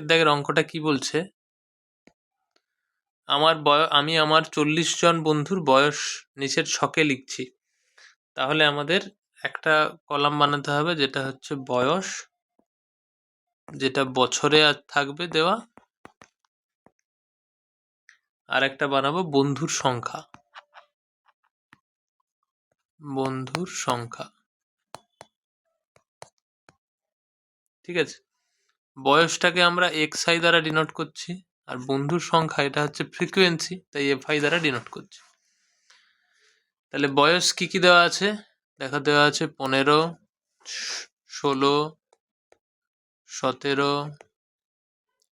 দাগের অঙ্কটা কি বলছে? আমার বয়, আমি আমার চল্লিশ জন বন্ধুর বয়স নিচের ছকে লিখছি। তাহলে আমাদের একটা কলাম বানাতে হবে, যেটা হচ্ছে বয়স, যেটা বছরে আর থাকবে দেওয়া। আর একটা বানাবো বন্ধুর সংখ্যা। বন্ধুর সংখ্যা। ঠিক আছে? বয়সটাকে আমরা এক্স আই দ্বারা ডিনোট করছি আর বন্ধুর সংখ্যা এটা হচ্ছে ফ্রিকোয়েন্সি তাই এফ আই দ্বারা ডিনোট করছি। তাহলে বয়স কি কি দেওয়া আছে? দেখা দেওয়া আছে পনেরো, ষোলো, সতেরো,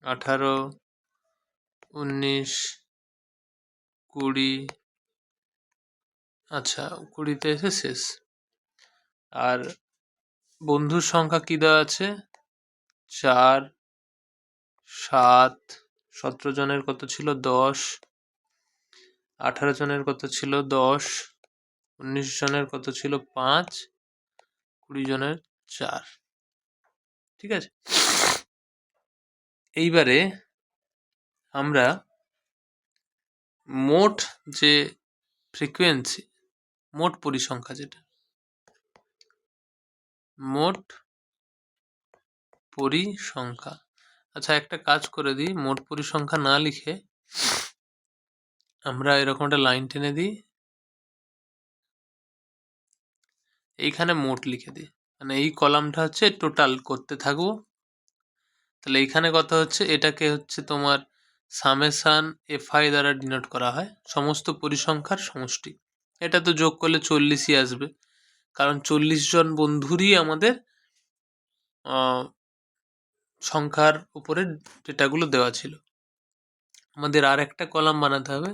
আঠারো, উনিশ, কুড়ি আচ্ছা কুড়িতে এসে শেষ। আর বন্ধুর সংখ্যা কি দেওয়া আছে? চার, সাত, সতেরো জনের কত ছিল? দশ, আঠারো জনের কত ছিল? দশ, উনিশ জনের কত ছিল? পাঁচ, কুড়ি জনের চার। ঠিক আছে? এইবারে আমরা মোট যে ফ্রিকোয়েন্সি মোট পরিসংখ্যা যেটা, মোট পরিসংখ্যা। আচ্ছা একটা কাজ করে দিই, মোট পরিসংখ্যা না লিখে আমরা এরকম একটা লাইন টেনে দিই। এইখানে মোট লিখে দিই। মানে এই কলামটা হচ্ছে টোটাল করতে থাকব তাহলে এইখানে কথা হচ্ছে? এটাকে হচ্ছে তোমার সামেসান এফআই দ্বারা ডিনোট করা হয়। সমস্ত পরিসংখ্যার সমষ্টি। এটা তো যোগ করলে চল্লিশই আসবে। কারণ চল্লিশ জন বন্ধুরই আমাদের সংখ্যার উপরে ডেটাগুলো দেওয়া ছিল। আমাদের আর একটা কলাম বানাতে হবে,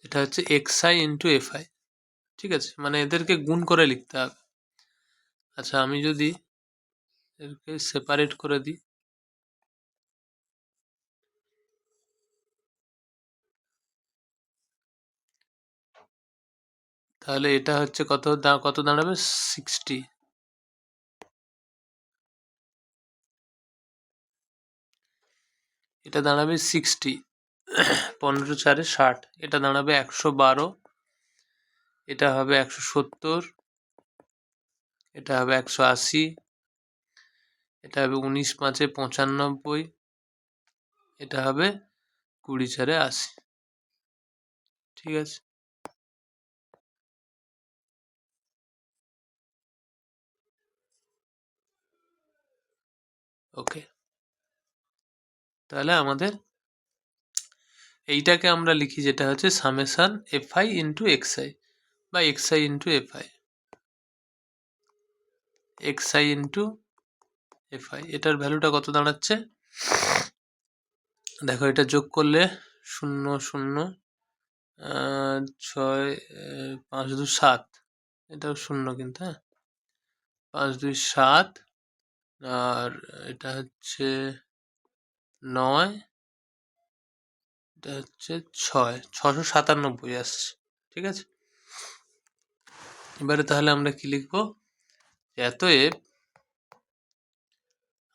যেটা হচ্ছে এক্স এক্সআই ইন্টু এফআই ঠিক আছে? মানে এদেরকে গুণ করে লিখতে হবে। আচ্ছা আমি যদি এদেরকে সেপারেট করে দিই। তাহলে এটা হচ্ছে কত কত দাঁড়াবে? সিক্সটি এটা দাঁড়াবে সিক্সটি পনেরো চারে ষাট, এটা দাঁড়াবে একশো বারো, এটা হবে একশো সত্তর, এটা হবে একশো আশি, এটা হবে উনিশ পাঁচে পঁচানব্বই, এটা হবে কুড়ি চারে আশি। ঠিক আছে? ওকে তাহলে আমাদের এইটাকে আমরা লিখি যেটা হচ্ছে summation f i into x i বা x i into f i. X i into f i এটার ভ্যালুটা কত দাঁড়াচ্ছে? দেখো এটা যোগ করলে শূন্য শূন্য ছয় পাঁচ দু সাত। এটাও শূন্য কিন্তু হ্যাঁ? পাঁচ, দুই, সাত। আর এটা হচ্ছে নয়, এটা হচ্ছে ছয় ছশো সাতানব্বই আসছে, ঠিক আছে? এবারে তাহলে আমরা কি লিখব? এতএব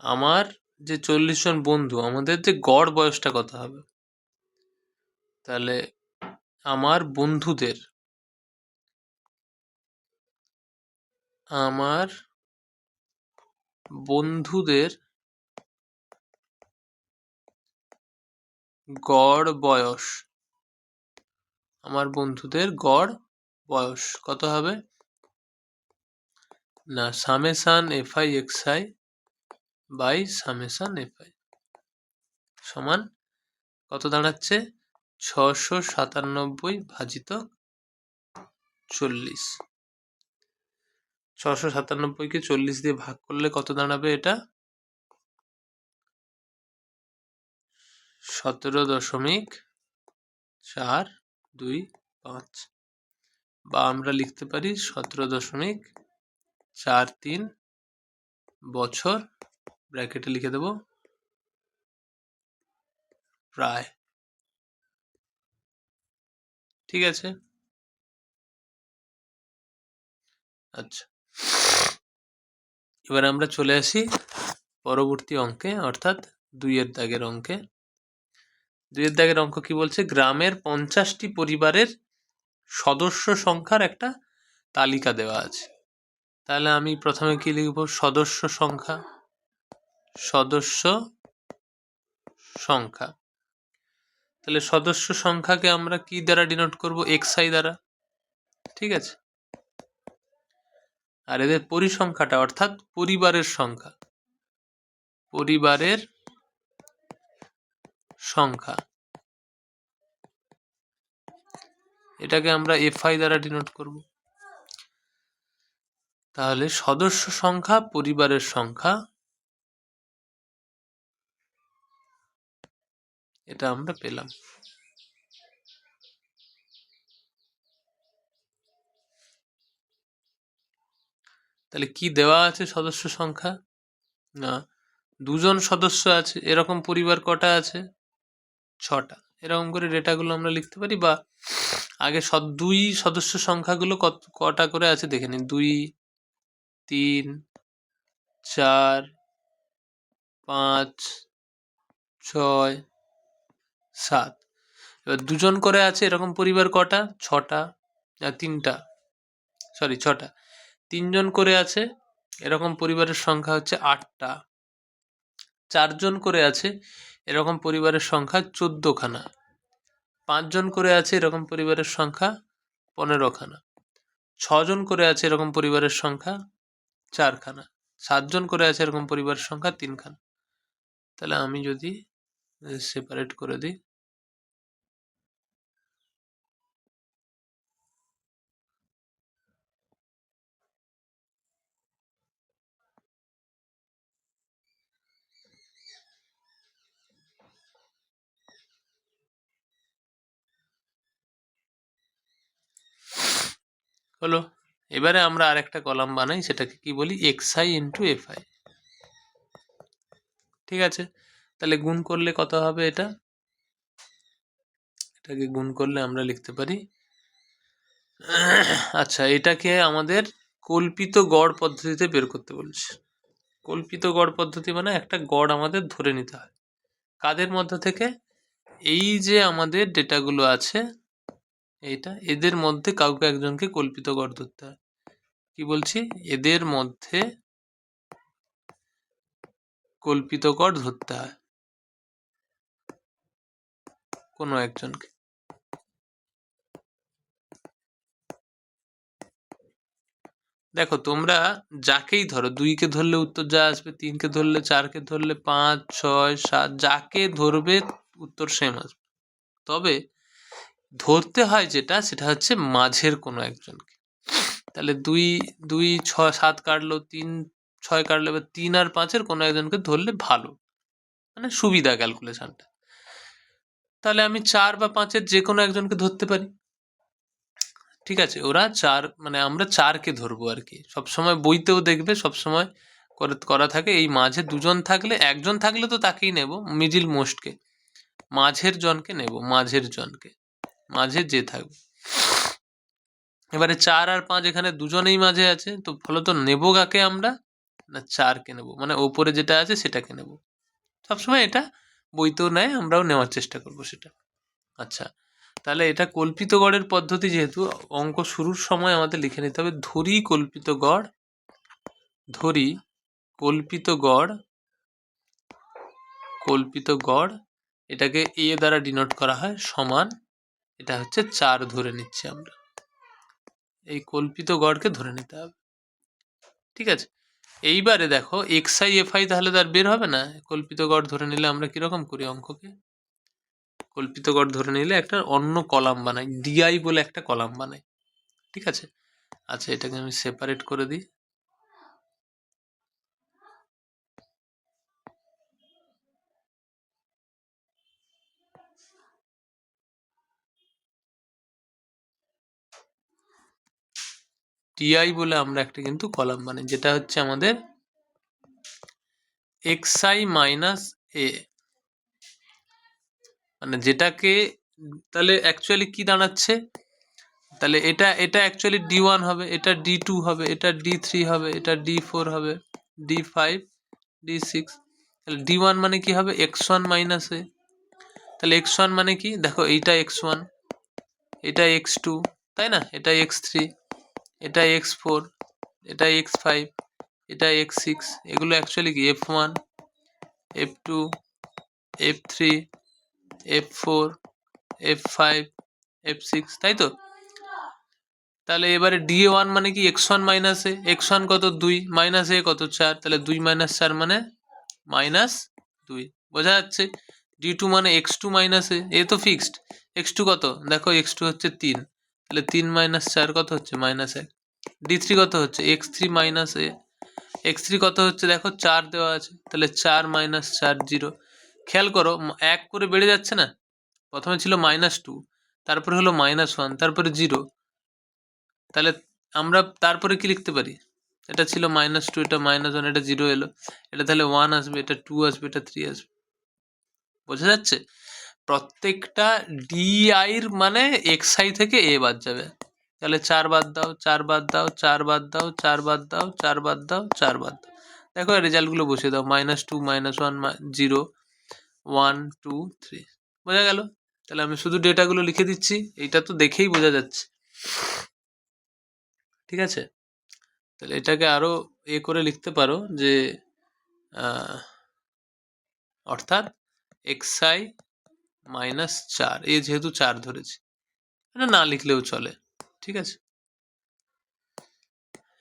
আমার যে চল্লিশ জন বন্ধু, আমাদের যে গড় বয়সটা কত হবে? তাহলে আমার বন্ধুদের আমার বন্ধুদের গড় বয়স। আমার বন্ধুদের গড় বয়স। কত হবে? না, summation f i x i by summation f i সমান কত দাঁড়াচ্ছে? ছশো সাতানব্বই ভাজিত চল্লিশ। ছশো সাতানব্বইকে চল্লিশ দিয়ে ভাগ করলে কত দাঁড়াবে এটা? সতেরো দশমিক চার দুই পাঁচ বা আমরা লিখতে পারি সতেরো দশমিক চার তিন বছর, ব্র্যাকেটে লিখে দেব, প্রায়। ঠিক আছে? আচ্ছা। এবার আমরা চলে আসি পরবর্তী অঙ্কে, অর্থাৎ দুইয়ের দাগের অঙ্কে। দুইয়ের দাগের অঙ্ক কি বলছে? গ্রামের পঞ্চাশটি পরিবারের সদস্য সংখ্যার একটা তালিকা দেওয়া আছে। তাহলে আমি প্রথমে কি লিখব? সদস্য সংখ্যা। সদস্য সংখ্যা। তাহলে সদস্য সংখ্যাকে আমরা কি দ্বারা ডিনোট করব? এক্সআই দ্বারা। ঠিক আছে? আর এদের পরিসংখ্যাটা, অর্থাৎ পরিবারের সংখ্যা। পরিবারের সংখ্যা। এটাকে আমরা এফআই দ্বারা ডিনোট করব। তাহলে সদস্য সংখ্যা, পরিবারের সংখ্যা, এটা আমরা পেলাম। তাহলে কি দেওয়া আছে সদস্য সংখ্যা? না, দুজন সদস্য আছে, এরকম পরিবার কটা আছে? ছটা। এরকম করে ডেটাগুলো আমরা লিখতে পারি বা আগে সদ দুই সদস্য সংখ্যাগুলো কত, কটা করে আছে দেখে নিন। দুই, তিন, চার, পাঁচ, ছয়, সাত। এবার দুজন করে আছে এরকম পরিবার কটা? ছটা তিনটা? সরি, ছটা। তিনজন করে আছে এরকম পরিবারের সংখ্যা হচ্ছে আটটা। চারজন করে আছে এরকম পরিবারের সংখ্যা চোদ্দোখানা। পাঁচজন করে আছে এরকম পরিবারের সংখ্যা পনেরোখানা। ছজন করে আছে এরকম পরিবারের সংখ্যা চারখানা। সাতজন করে আছে এরকম পরিবারের সংখ্যা তিনখানা। তাহলে আমি যদি সেপারেট করে দিই। হলো। এবারে আমরা আরেকটা কলাম বানাই, সেটাকে কি বলি? এক্স এক্সআই ইন্টু এফআই ঠিক আছে? তাহলে গুণ করলে কত হবে এটা? এটাকে গুণ করলে আমরা লিখতে পারি। আচ্ছা এটাকে আমাদের কল্পিত গড় পদ্ধতিতে বের করতে বলছে। কল্পিত গড় পদ্ধতি মানে একটা গড় আমাদের ধরে নিতে হয়। কাদের মধ্য থেকে? এই যে আমাদের ডেটাগুলো আছে এইটা এদের মধ্যে কাউকে একজনকে কল্পিত গড় ধরতে হয়। কি বলছি? এদের মধ্যে কল্পিত গড় ধরতে হয়। কোনো একজনকে। দেখো, তোমরা যাকেই ধরো, দুইকে ধরলে উত্তর যা আসবে, তিনকে ধরলে চারকে ধরলে পাঁচ, ছয়, সাত, যাকে ধরবে উত্তর সেম আসবে। তবে ধরতে হয় যেটা, সেটা হচ্ছে মাঝের কোনো একজনকে। তাহলে দুই দুই, ছয়, সাত কাটলো তিন, ছয় কাটলো এবার তিন আর পাঁচের কোনো একজনকে ধরলে ভালো। মানে সুবিধা ক্যালকুলেশনটা। তাহলে আমি চার বা পাঁচের যে কোনো একজনকে ধরতে পারি। ঠিক আছে, ওরা চার মানে আমরা চারকে ধরবো আর কি। সবসময় বইতেও দেখবে, সবসময় করে, করা থাকে। এই মাঝে দুজন থাকলে, একজন থাকলে তো তাকেই নেব মিডিল মোস্টকে। মাঝের জনকে নেব, মাঝের জনকে। মাঝে যে থাকবে এবারে চার আর পাঁচ এখানে দুজনেই মাঝে আছে, তো ফলত নেব কাকে আমরা? না, চারকে নেব। মানে ওপরে যেটা আছে সেটাকে নেব। সবসময় এটা বইতেও নেয়, আমরাও নেওয়ার চেষ্টা করব সেটা। আচ্ছা তাহলে এটা কল্পিত গড়ের পদ্ধতি যেহেতু, অঙ্ক শুরুর সময় আমাদের লিখে নিতে হবে, ধরি কল্পিত গড়, ধরি কল্পিত গড় কল্পিত গড়, এটাকে এ দ্বারা ডিনোট করা হয় সমান এটা হচ্ছে চার ধরে নিচ্ছি আমরা। এই কল্পিত গড়কে ধরে নিতে হবে। ঠিক আছে? এইবারে দেখো এক্স আই এফ আই তাহলে তার বের হবে না। কল্পিত গড় ধরে নিলে আমরা কীরকম করি অঙ্ককে? কল্পিত গড় ধরে নিলে একটা অন্য কলাম বানাই ডিআই বলে একটা কলাম বানাই। ঠিক আছে? আচ্ছা এটাকে আমি সেপারেট করে দিই। টিআই বলে আমরা একটা কিন্তু কলাম বানাই, যেটা হচ্ছে আমাদের এক্সআই মাইনাস এ মানে যেটাকে, তাহলে অ্যাকচুয়ালি কি দাঁড়াচ্ছে? তাহলে এটা এটা অ্যাকচুয়ালি ডি ওয়ান হবে, এটা ডি টু হবে, এটা ডি থ্রি হবে, এটা ডি ফোর হবে ডি ফাইভ ডি সিক্স তাহলে ডি ওয়ান মানে কি হবে? এক্স ওয়ান মাইনাস এ তাহলে এক্স ওয়ান মানে কি? দেখো এইটা এক্স ওয়ান এটা এক্স টু তাই না? এটা এক্স থ্রি এটা এক্স ফোর এটা এক্স ফাইভ এটা এক্স সিক্স এগুলো অ্যাকচুয়ালি কি f one f two f three f four f five f six তাই তো? তাহলে এবারে ডি এ ওয়ান মানে কি x one minus a x one কত দুই মাইনাস এ কত চার? তাহলে দুই মাইনাস চার মানে মাইনাস দুই। বোঝা যাচ্ছে? ডি টু মানে x two minus a a তো ফিক্সড এক্স টু কত? দেখো এক্স টু হচ্ছে তিন। তাহলে তিন মাইনাস চার কত হচ্ছে? মাইনাস এক। ডি থ্রি কত হচ্ছে, x three minus a. X three কত হচ্ছে দেখো? চার দেওয়া আছে, তাহলে চার মাইনাস চার জিরো। খেয়াল করো এক করে বেড়ে যাচ্ছে না? প্রথমে ছিল মাইনাস টু তারপরে হলো মাইনাস ওয়ান তারপরে জিরো। তাহলে আমরা তারপরে কি লিখতে পারি? এটা ছিল মাইনাস টু এটা মাইনাস ওয়ান এটা জিরো এলো। এটা তাহলে ওয়ান আসবে, এটা টু আসবে, এটা থ্রি আসবে। বোঝা যাচ্ছে? প্রত্যেকটা ডিআইর মানে এক্স আই থেকে এ বাদ যাবে। তাহলে চার বাদ দাও, চার বাদ দাও, চার বাদ দাও, চার বাদ দাও, চার বাদ দাও, চার বাদ দাও। দেখো রেজাল্টগুলো বসিয়ে দাও minus two minus one zero one two three বোঝা গেল? তাহলে আমি শুধু ডেটাগুলো লিখে দিচ্ছি, এইটা তো দেখেই বোঝা যাচ্ছে। ঠিক আছে? তাহলে এটাকে আরও এ করে লিখতে পারো যে অর্থাৎ এক্স আই মাইনাস চার, এ যেহেতু চার ধরেছি। এটা না লিখলেও চলে। ঠিক আছে?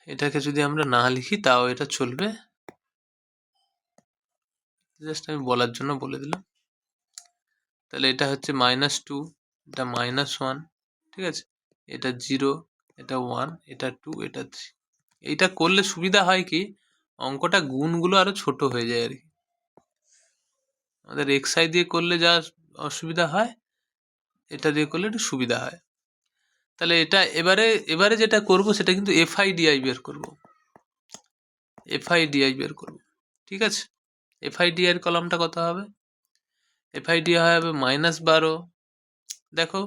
এটাকে যদি আমরা না লিখি তাও এটা চলবে। জাস্ট আমি বলার জন্য বলে দিলাম। তাহলে এটা হচ্ছে মাইনাস টু এটা মাইনাস ওয়ান ঠিক আছে? এটা জিরো এটা ওয়ান এটা টু এটা থ্রি এইটা করলে সুবিধা হয় কি? অঙ্কটা গুণগুলো আরও ছোট হয়ে যায় আর কি। আমাদের এক্সাই দিয়ে করলে যা অসুবিধা হয়, এটা দিয়ে করলে একটু সুবিধা হয়। তাহলে এটা এবারে এবারে যেটা করব সেটা কিন্তু এফআই ডিআই বের করব। এফআই ডিআই বের করব, ঠিক আছে? এফআই ডিআই এর কলামটা কত হবে? এফআই ডিআই হবে মাইনাস বারো। দেখো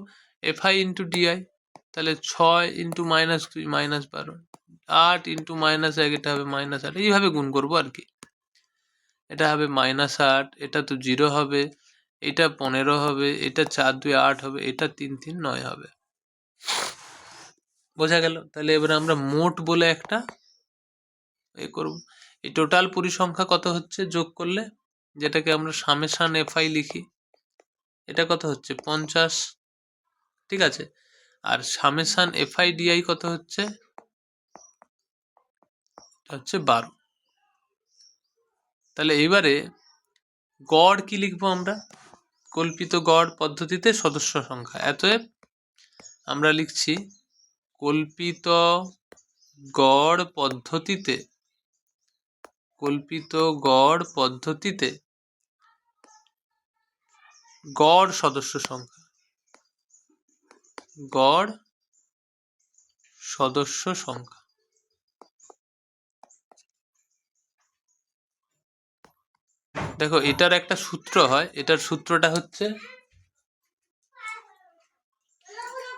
এফআই ইন্টু ডিআই তাহলে ছয় ইন্টু মাইনাস দুই মাইনাস বারো। আট ইন্টু মাইনাস এক, এটা হবে মাইনাস আট। এইভাবে গুণ করব আর কি। এটা হবে মাইনাস আট, এটা তো জিরো হবে, এটা পনেরো হবে, এটা চার দুই আট হবে, এটা তিন তিন নয় হবে। বোঝা গেল? তাহলে এবার আমরা মোট বলে একটা এ করব। এই টোটাল পরিসংখ্যা কত হচ্ছে? যোগ করলে যেটাকে আমরা সামেশান এফআই লিখি, এটা কত হচ্ছে? পঞ্চাশ। ঠিক আছে? আর সামেশান এফআই ডিআই কত হচ্ছে? হচ্ছে বারো। তাহলে এবারে গড় কি লিখব আমরা? কল্পিত গড় পদ্ধতিতে সদস্য সংখ্যা। এতএব আমরা লিখছি, কল্পিত গড় পদ্ধতিতে, কল্পিত গড় পদ্ধতিতে গড় সদস্য সংখ্যা, গড় সদস্য সংখ্যা। দেখো, এটার একটা সূত্র হয়। এটার সূত্রটা হচ্ছে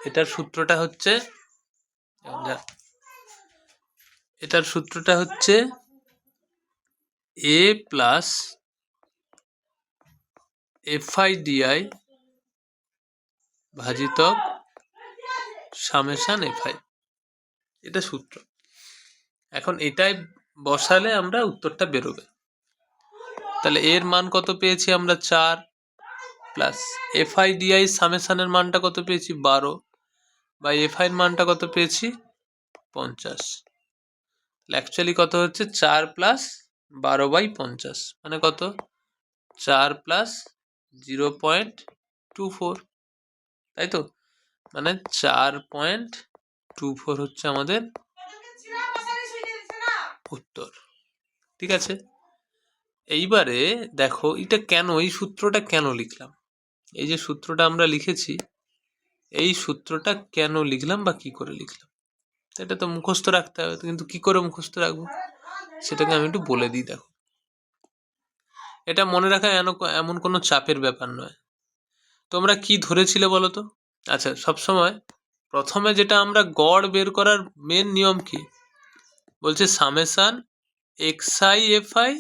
এটার সূত্রটা হচ্ছে, এটার সূত্রটা হচ্ছে a plus f i d i ভাজিতক সামেশান এফআই এটা সূত্র। এখন এটাই বসালে আমরা উত্তরটা বেরোবে। তাহলে এর মান কত পেয়েছি আমরা চার প্লাস এফআই ডিআই সামেশানের মানটা কত পেয়েছি? বারো। বা এফআই এর মানটা কত পেয়েছি? পঞ্চাশ। অ্যাকচুয়ালি কত হচ্ছে? চার প্লাস বারো বাই পঞ্চাশ। মানে কত? চার plus zero point two four তাই তো? মানে চার পয়েন্ট টু ফোর হচ্ছে আমাদের উত্তর। ঠিক আছে? এইবারে দেখো, এটা কেন? এই সূত্রটা কেন লিখলাম? এই যে সূত্রটা আমরা লিখেছি এই সূত্রটা কেন লিখলাম বা কি করে লিখলাম? এটা তো মুখস্থ রাখতে হবে, কিন্তু কি করে মুখস্থ রাখব? সেটাকে আমি একটু বলে দিই, দেখো। এটা মনে রাখা এমন কোনো চাপের ব্যাপার নয়। তোমরা কি ধরেছিলে বলো তো? আচ্ছা সবসময় প্রথমে যেটা আমরা গড় বের করার মেন নিয়ম কি? বলছে summation x i f i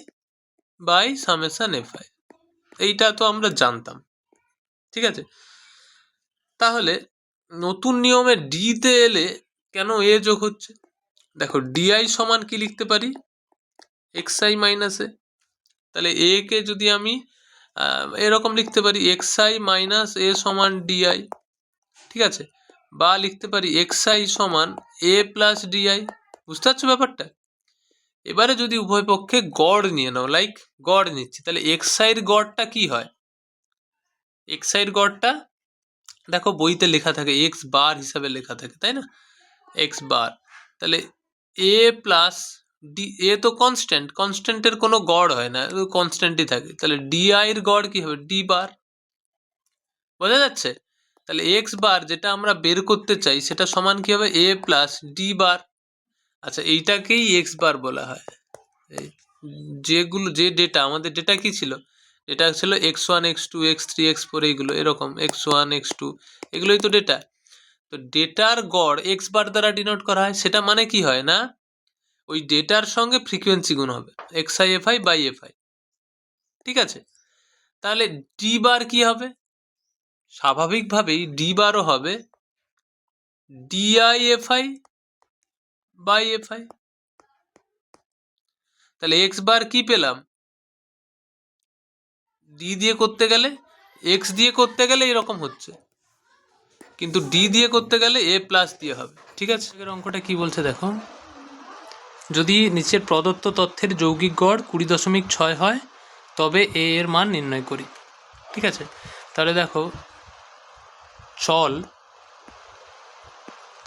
by summation f i এইটা তো আমরা জানতাম। ঠিক আছে? তাহলে নতুন নিয়মে ডিতে এলে কেন এ যোগ হচ্ছে? দেখো ডিআই সমান কি লিখতে পারি? এক্স আই মাইনাস এ তাহলে এ কে যদি আমি এরকম লিখতে পারি এক্স আই মাইনাস এ সমান ডিআই ঠিক আছে? বা লিখতে পারি এক্স আই সমান এ প্লাস ডিআই বুঝতে পারছ ব্যাপারটা? এবারে যদি উভয় পক্ষে গড় নিয়ে নাও লাইক গড় নিচ্ছি, তাহলে এক্স আইয়ের গড়টা কি হয়? এক্স আইয়ের গড়টা দেখো বইতে লেখা থাকে এক্স বার হিসাবে লেখা থাকে, তাই না? এক্স বার তাহলে এ প্লাস ডি এ তো কনস্ট্যান্ট কনস্ট্যান্টের কোনো গড় হয় না কনস্ট্যান্টই থাকে, তাহলে ডিআই এর গড় কী হবে? ডি বার বোঝা যাচ্ছে? তাহলে এক্স বার যেটা আমরা বের করতে চাই, সেটা সমান কী হবে? এ প্লাস ডি বার আচ্ছা এইটাকেই এক্স বার বলা হয় যেগুলো, যে ডেটা আমাদের ডেটা কি ছিল? এটা ছিল x one x two x three x four এইগুলো, এরকম এক্স ওয়ান এক্স টু এগুলোই তো ডেটা তো ডেটার গড় এক্স বার দ্বারা ডিনোট করা হয়, সেটা মানে কি হয় না? ওই ডেটার সঙ্গে ফ্রিকোয়েন্সি গুণ হবে x i f i by f i ঠিক আছে? তাহলে ডি বার কি হবে? স্বাভাবিকভাবেই ডি বারও হবে d i f i by f i তাহলে এক্স বার কি পেলাম? ডি দিয়ে করতে গেলে এক্স দিয়ে করতে গেলে এরকম হচ্ছে। কিন্তু ডি দিয়ে করতে গেলে এ প্লাস দিয়ে হবে, ঠিক আছে? এর অঙ্কটা কি বলছে দেখো? যদি নিচের প্রদত্ত তথ্যের যৌগিক গড় কুড়ি দশমিক ছয় হয়, তবে এ এর মান নির্ণয় করি, ঠিক আছে? তাহলে দেখো, চল,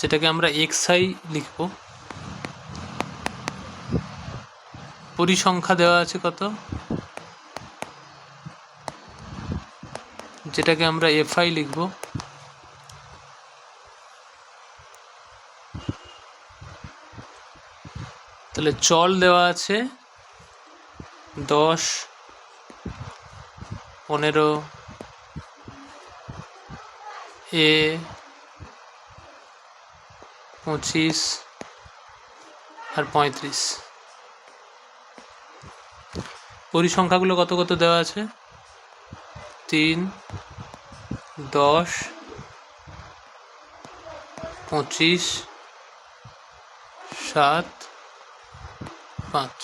যেটাকে আমরা এক্স আই লিখব, পরিসংখ্যা দেওয়া আছে কত? যেটাকে আমরা এফআই লিখব। তাহলে চল দেওয়া আছে দশ, পনেরো, এ, পঁচিশ আর পঁয়ত্রিশ। পরিসংখ্যাগুলো কত কত দেওয়া আছে? তিন, দশ, পঁচিশ, সাত, পাঁচ।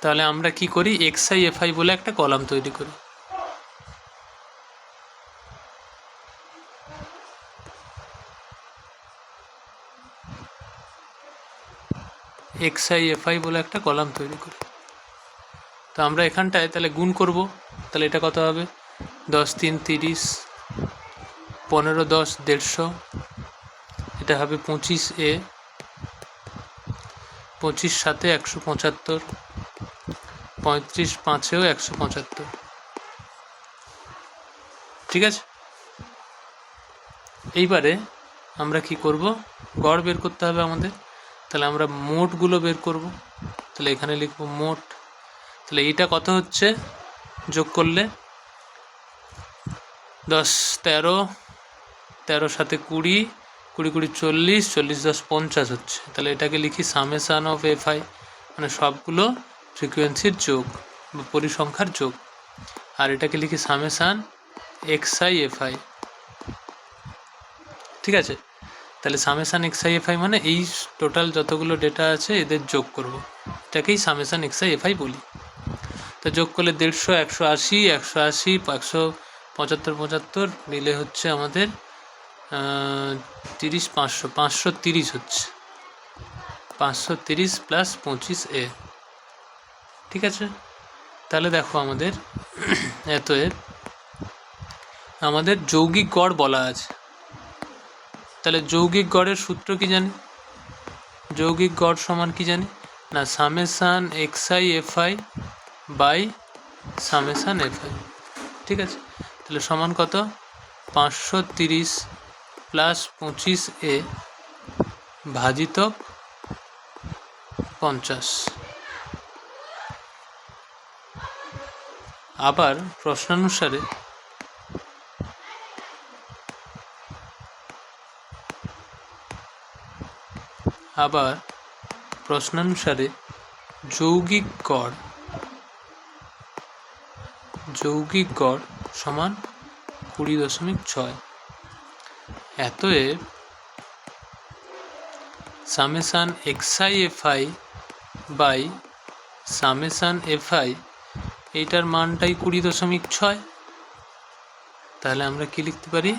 তাহলে আমরা কি করি? এক্স আই এফ আই বলে একটা কলাম তৈরি করি। এক্স আই এফ আই বলে একটা কলাম তৈরি করি। তো আমরা এখানটায় তাহলে গুণ করব। তাহলে এটা কত হবে? দশ, তিন, তিরিশ, পনেরো, দশ, দেড়শো। এটা হবে পঁচিশ এ। পঁচিশ সাতে একশো পঁচাত্তর। পঁয়ত্রিশ পাঁচেও একশো পঁচাত্তর। ঠিক আছে? এইবারে আমরা কি করব? গড় বের করতে হবে আমাদের। তাহলে আমরা মোটগুলো বের করব। তাহলে এখানে লিখব মোট তাহলে এইটা কত হচ্ছে? যোগ করলে? দশ, তেরো তেরো সাথে কুড়ি কুড়ি কুড়ি, চল্লিশ চল্লিশ, দশ, পঞ্চাশ হচ্ছে। তাহলে এটাকে লিখি সামেসান অফ এফ আই মানে সবগুলো ফ্রিকোয়েন্সির যোগ বা পরিসংখ্যার যোগ। আর এটাকে লিখি summation x i f i. ঠিক আছে? তাহলে summation x i f i মানে এই টোটাল যতগুলো ডেটা আছে এদের যোগ করব। এটাকেই summation x i f i বলি। তো যোগ করলে দেড়শো, একশো আশি একশো আশি একশো পঁচাত্তর পঁচাত্তর মিলে হচ্ছে আমাদের তিরিশ, পাঁচশো পাঁচশো তিরিশ হচ্ছে। পাঁচশো তিরিশ প্লাস পঁচিশ এ। ঠিক আছে? তাহলে দেখো আমাদের এত এর আমাদের যৌগিক গড় বলা আছে। তাহলে যৌগিক গড়ের সূত্র কি জানি? যৌগিক গড় সমান কি জানি? না summation x i f i by summation f ঠিক আছে? তাহলে সমান কত? পাঁচশো তিরিশ প্লাস পঁচিশ এ ভাজিতক পঞ্চাশ। আবার প্রশ্নানুসারে আবার প্রশ্নানুসারে যৌগিক গড় যৌগিক গড় সমান কুড়ি দশমিক ছয়। এতএব summation x i f i by summation f i, এইটার মানটাই কুড়ি দশমিক ছয়। তাহলে আমরা কি লিখতে পারি?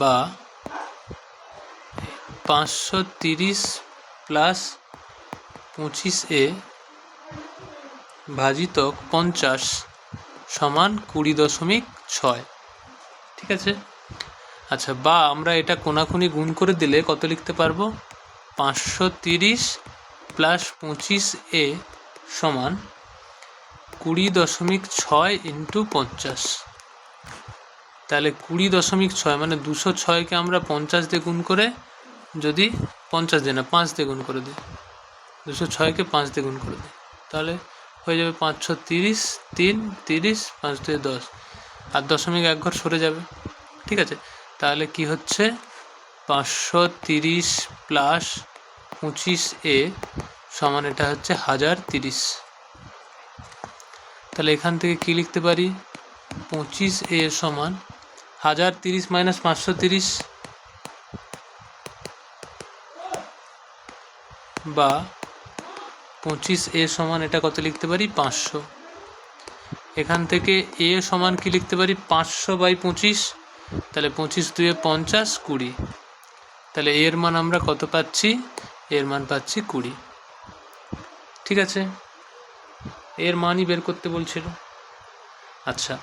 বা পাঁচশো তিরিশ প্লাস পঁচিশ এ ভাজিতক পঞ্চাশ সমান কুড়ি দশমিক ছয়। ঠিক আছে? আচ্ছা বা আমরা এটা কোনাকুনি গুণ করে দিলে কত লিখতে পারব? পাঁচশো তিরিশ প্লাস পঁচিশ এ সমান কুড়ি দশমিক ছয় ইন্টু পঞ্চাশ। তাহলে কুড়ি দশমিক ছয় মানে দুশো ছয়কে আমরা পঞ্চাশ দিয়ে গুণ করে যদি পঞ্চাশ দিয়ে না, পাঁচ দিয়ে গুণ করে দিই। দুশো ছয়কে পাঁচ দিয়ে গুণ করে দিই। তাহলে হয়ে যাবে পাঁচশো তিরিশ, তিন, তিরিশ, পাঁচ, দুই, দশ। আর দশমিক এক ঘর সরে যাবে। ঠিক আছে? তাহলে কি হচ্ছে? পাঁচশো তিরিশ প্লাস পঁচিশ এ সমান এটা হচ্ছে হাজার তিরিশ। তাহলে এখান থেকে কি লিখতে পারি? পঁচিশ এ সমান হাজার তিরিশ মাইনাস পাঁচশো তিরিশ বা পঁচিশ এ সমান এটা কত লিখতে পারি? পাঁচশো। এখান থেকে এ সমান কি লিখতে পারি? পাঁচশো বাই পঁচিশ, তাহলে পঁচিশ দুয়ে পঞ্চাশ কুড়ি। তাহলে এর মান আমরা কত পাচ্ছি? এর মান পাচ্ছি কুড়ি। ঠিক আছে? এর মানই বের করতে বলছিল। আচ্ছা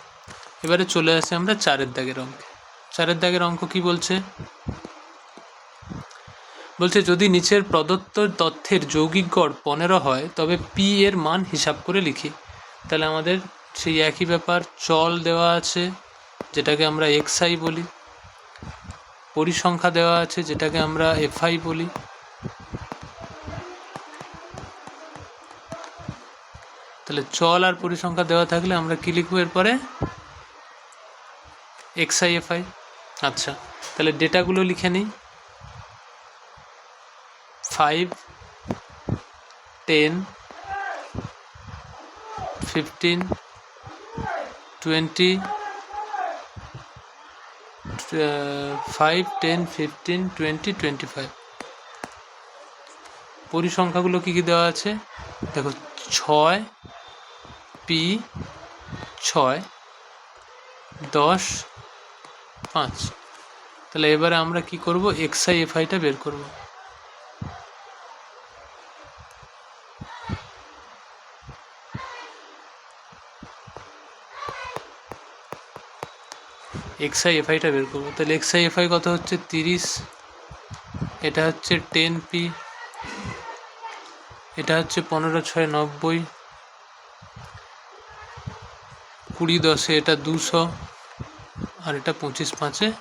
এবারে চলে আসে আমরা চারের দাগের অঙ্কে। চারের দাগের অঙ্ক কি বলছে? বলছে, যদি নিচের প্রদত্ত তথ্যের যৌগিক গড় পনেরো হয়, তবে পি এর মান হিসাব করে লিখি। তাহলে আমাদের সেই একই ব্যাপার, চল দেওয়া আছে, যেটাকে আমরা এক্সআই বলি। পরিসংখ্যা দেওয়া আছে, যেটাকে আমরা এফআই বলি। তাহলে চল আর পরিসংখ্যা দেওয়া থাকলে আমরা কি লিখব এরপরে? এক্সআই এফআই আচ্ছা তাহলে ডেটাগুলো লিখে নিই। Five ten fifteen twenty five ten fifteen twenty twenty five পরিসংখ্যাগুলো কী কী দেওয়া আছে? দেখো, ছয়, পি, ছয়, দশ, পাঁচ। তাহলে এবারে আমরা কি করব? এক্সআই এফআইটা বের করব। এক্সআই এফআইটা বের করব। তাহলে এক্সআই এফআই কত হচ্ছে? তিরিশ। এটা হচ্ছে টেন পি এটা হচ্ছে পনেরো, ছয়, নব্বই। কুড়ি, দশে এটা দুশো। আর এটা পঁচিশ, পাঁচে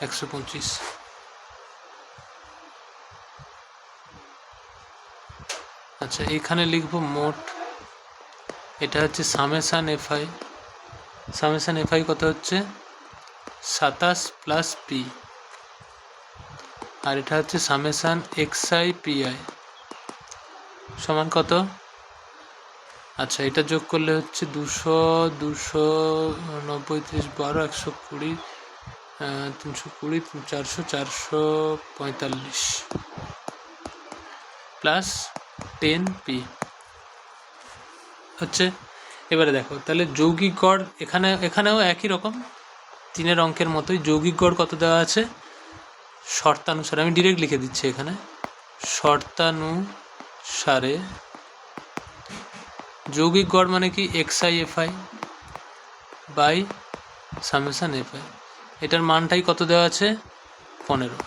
একশো পঁচিশ। আচ্ছা এখানে লিখব মোট। এটা হচ্ছে সামেশান এফআই সামেশান এফআই কত হচ্ছে? সাতাশ প্লাস পি আর এটা হচ্ছে সামেশান এক্সআই পিআই সমান কত? আচ্ছা এটা যোগ করলে হচ্ছে দুশো দুশো নব্বই, ত্রিশ, বারো, একশো কুড়ি তিনশো কুড়ি চারশো চারশো পঁয়তাল্লিশ প্লাস টেন পি হচ্ছে, এবারে দেখো, তাহলে যৌগিক গড় এখানে, এখানেও একই রকম? তিনের অঙ্কের মতোই যৌগিক গড় কত দেওয়া আছে? শর্তানুসারে, আমি ডিরেক্ট লিখে দিচ্ছি এখানে। শর্তানুসারে যৌগিক গড় মানে কি? X i f i by summation f i এটার মানটাই কত দেওয়া আছে? পনেরো।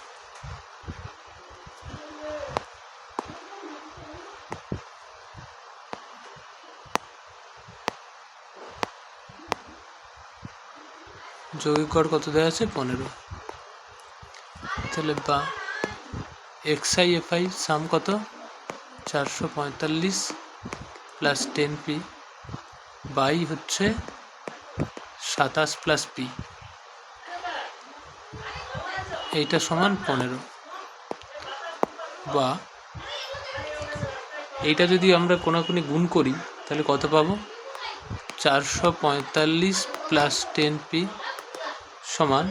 যৌগিক গড় কত দেওয়া আছে? পনেরো। তাহলে বা x i f i sum কত? চারশো পঁয়তাল্লিশ প্লাস টেন পি। বাই হচ্ছে সাতাশ প্লাস পি। এইটা সমান পনেরো। বা এইটা যদি আমরা কোনাকুনি গুণ করি, তাহলে কত পাবো? চারশো পঁয়তাল্লিশ প্লাস টেন পি সমান।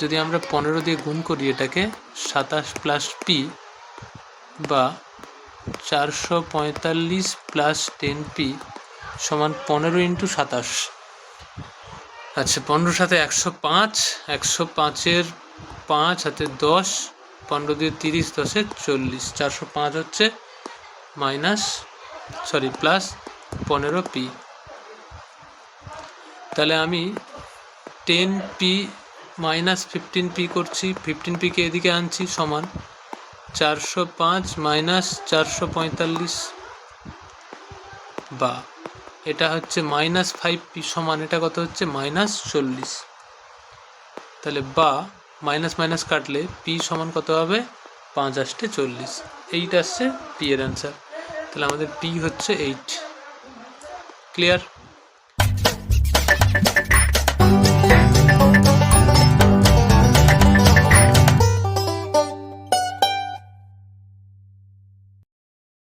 যদি আমরা পনেরো দিয়ে গুণ করি এটাকে, সাতাশ প্লাস পি বা চারশো পঁয়তাল্লিশ প্লাস টেন পি সমান পনেরো ইন্টু সাতাশ। আচ্ছা পনেরোর সাথে একশো পাঁচ, একশো পাঁচের পাঁচ হাতে দশ, পনেরো দিয়ে তিরিশ, দশে চল্লিশ। চারশো পাঁচ হচ্ছে মাইনাস সরি প্লাস পনেরো পি তাহলে আমি ten p minus fifteen p করছি ফিফটিন পিকে এদিকে আনছি, সমান চারশো পাঁচ মাইনাস চারশো পঁয়তাল্লিশ বা। এটা হচ্ছে মাইনাস ফাইভ পি সমান, এটা কত হচ্ছে? মাইনাস চল্লিশ। তাহলে বা মাইনাস মাইনাস কাটলে পি সমান কত হবে? পাঁচ আষ্টে চল্লিশ। এইটা আসছে পি এর অ্যান্সার তাহলে আমাদের পি হচ্ছে এইট ক্লিয়ার